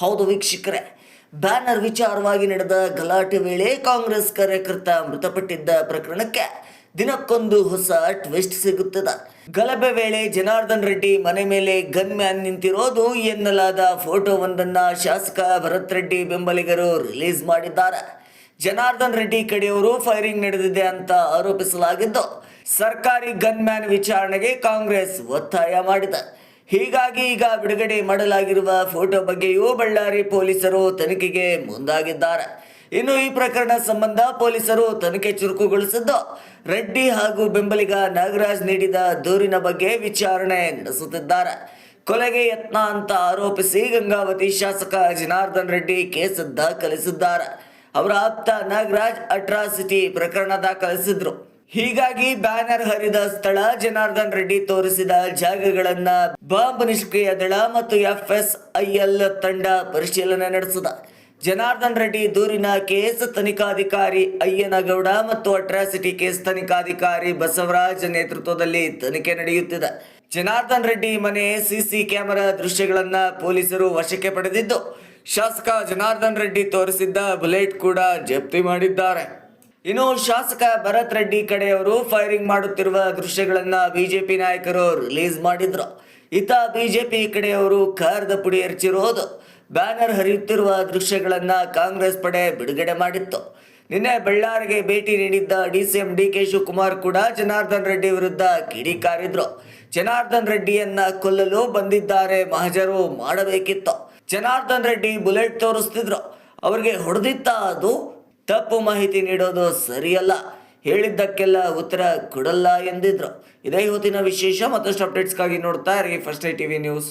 ಹೌದು ವೀಕ್ಷಕರೇ. ಬ್ಯಾನರ್ ವಿಚಾರವಾಗಿ ನಡೆದ ಗಲಾಟೆ ವೇಳೆ ಕಾಂಗ್ರೆಸ್ ಕಾರ್ಯಕರ್ತ ಮೃತಪಟ್ಟಿದ್ದ ಪ್ರಕರಣಕ್ಕೆ ದಿನಕ್ಕೊಂದು ಹೊಸ ಟ್ವಿಸ್ಟ್ ಸಿಗುತ್ತದೆ. ಗಲಭೆ ವೇಳೆ ಜನಾರ್ದನ್ ರೆಡ್ಡಿ ಮನೆ ಮೇಲೆ ಗನ್ ಮ್ಯಾನ್ ನಿಂತಿರೋದು ಎನ್ನಲಾದ ಫೋಟೋವೊಂದನ್ನ ಶಾಸಕ ಭರತ್ ರೆಡ್ಡಿ ಬೆಂಬಲಿಗರು ರಿಲೀಸ್ ಮಾಡಿದ್ದಾರೆ. ಜನಾರ್ದನ್ ರೆಡ್ಡಿ ಕಡೆಯವರು ಫೈರಿಂಗ್ ನಡೆದಿದೆ ಅಂತ ಆರೋಪಿಸಲಾಗಿದ್ದು, ಸರ್ಕಾರಿ ಗನ್ ಮ್ಯಾನ್ ವಿಚಾರಣೆಗೆ ಕಾಂಗ್ರೆಸ್ ಒತ್ತಾಯ ಮಾಡಿದೆ. ಹೀಗಾಗಿ ಈಗ ಬಿಡುಗಡೆ ಮಾಡಲಾಗಿರುವ ಫೋಟೋ ಬಗ್ಗೆಯೂ ಬಳ್ಳಾರಿ ಪೊಲೀಸರು ತನಿಖೆಗೆ ಮುಂದಾಗಿದ್ದಾರೆ. ಇನ್ನು ಈ ಪ್ರಕರಣ ಸಂಬಂಧ ಪೊಲೀಸರು ತನಿಖೆ ಚುರುಕುಗೊಳಿಸಿದ್ದು, ರೆಡ್ಡಿ ಹಾಗೂ ಬೆಂಬಲಿಗ ನಾಗರಾಜ್ ನೀಡಿದ ದೂರಿನ ಬಗ್ಗೆ ವಿಚಾರಣೆ ನಡೆಸುತ್ತಿದ್ದಾರೆ. ಕೊಲೆಗೆ ಯತ್ನ ಅಂತ ಆರೋಪಿಸಿ ಗಂಗಾವತಿ ಶಾಸಕ ಜನಾರ್ದನ್ ರೆಡ್ಡಿ ಕೇಸ್ ದಾಖಲಿಸಿದ್ದಾರೆ. ಅವರ ಆಪ್ತ ನಾಗರಾಜ್ ಅಟ್ರಾಸಿಟಿ ಪ್ರಕರಣ ದಾಖಲಿಸಿದ್ರು. ಹೀಗಾಗಿ ಬ್ಯಾನರ್ ಹರಿದ ಸ್ಥಳ ಜನಾರ್ದನ್ ರೆಡ್ಡಿ ತೋರಿಸಿದ ಜಾಗಗಳನ್ನ ಬಾಂಬ್ ನಿಷ್ಕ್ರಿಯ ದಳ ಮತ್ತು ಎಫ್ ಎಸ್ ಐ ಎಲ್ ತಂಡ ಪರಿಶೀಲನೆ ನಡೆಸಿದ. ಜನಾರ್ದನ್ ರೆಡ್ಡಿ ದೂರಿನ ಕೇಸ್ ತನಿಖಾಧಿಕಾರಿ ಅಯ್ಯನಗೌಡ ಮತ್ತು ಅಟ್ರಾಸಿಟಿ ಕೇಸ್ ತನಿಖಾಧಿಕಾರಿ ಬಸವರಾಜ್ ನೇತೃತ್ವದಲ್ಲಿ ತನಿಖೆ ನಡೆಯುತ್ತಿದೆ. ಜನಾರ್ದನ್ ರೆಡ್ಡಿ ಮನೆ ಸಿಸಿ ಕ್ಯಾಮೆರಾ ದೃಶ್ಯಗಳನ್ನ ಪೊಲೀಸರು ವಶಕ್ಕೆ ಪಡೆದಿದ್ದು. ಶಾಸಕ ಜನಾರ್ದನ್ ರೆಡ್ಡಿ ತೋರಿಸಿದ್ದ ಬುಲೆಟ್ ಕೂಡ ಜಪ್ತಿ ಮಾಡಿದ್ದಾರೆ. ಇನ್ನು ಶಾಸಕ ಭರತ್ ರೆಡ್ಡಿ ಕಡೆಯವರು ಫೈರಿಂಗ್ ಮಾಡುತ್ತಿರುವ ದೃಶ್ಯಗಳನ್ನ ಬಿಜೆಪಿ ನಾಯಕರು ರಿಲೀಸ್ ಮಾಡಿದ್ರು. ಇತ ಬಿಜೆಪಿ ಕಡೆಯವರು ಖಾರದ ಪುಡಿ ಎರಚಿರೋದು. ಬ್ಯಾನರ್ ಹರಿಯುತ್ತಿರುವ ದೃಶ್ಯಗಳನ್ನ ಕಾಂಗ್ರೆಸ್ ಪಡೆ ಬಿಡುಗಡೆ ಮಾಡಿತ್ತು. ನಿನ್ನೆ ಬಳ್ಳಾರಿಗೆ ಭೇಟಿ ನೀಡಿದ್ದ ಡಿಸಿಎಂ ಡಿ ಕೆ ಶಿವಕುಮಾರ್ ಕೂಡ ಜನಾರ್ದನ್ ರೆಡ್ಡಿ ವಿರುದ್ಧ ಕಿಡಿಕಾರಿದ್ರು ಜನಾರ್ದನ್ ರೆಡ್ಡಿಯನ್ನ ಕೊಲ್ಲಲು ಬಂದಿದ್ದಾರೆ ಮಹಜರು ಮಾಡಬೇಕಿತ್ತು. ಜನಾರ್ದನ್ ರೆಡ್ಡಿ ಬುಲೆಟ್ ತೋರಿಸ್ತಿದ್ರು. ಅವರಿಗೆ ಹೊಡೆದಿತ್ತ ಅದು ತಪ್ಪು ಮಾಹಿತಿ ನೀಡೋದು ಸರಿಯಲ್ಲ. ಹೇಳಿದ್ದಕ್ಕೆಲ್ಲ ಉತ್ತರ ಕೊಡಲ್ಲ ಎಂದಿದ್ರು. ಇದೇ ಇವತ್ತಿನ ವಿಶೇಷ ಮತ್ತಷ್ಟು ಅಪ್ಡೇಟ್ಸ್ಗಾಗಿ ನೋಡ್ತಾ ಇರಿ ಫಸ್ಟ್ ಐ ಟಿವಿ ನ್ಯೂಸ್.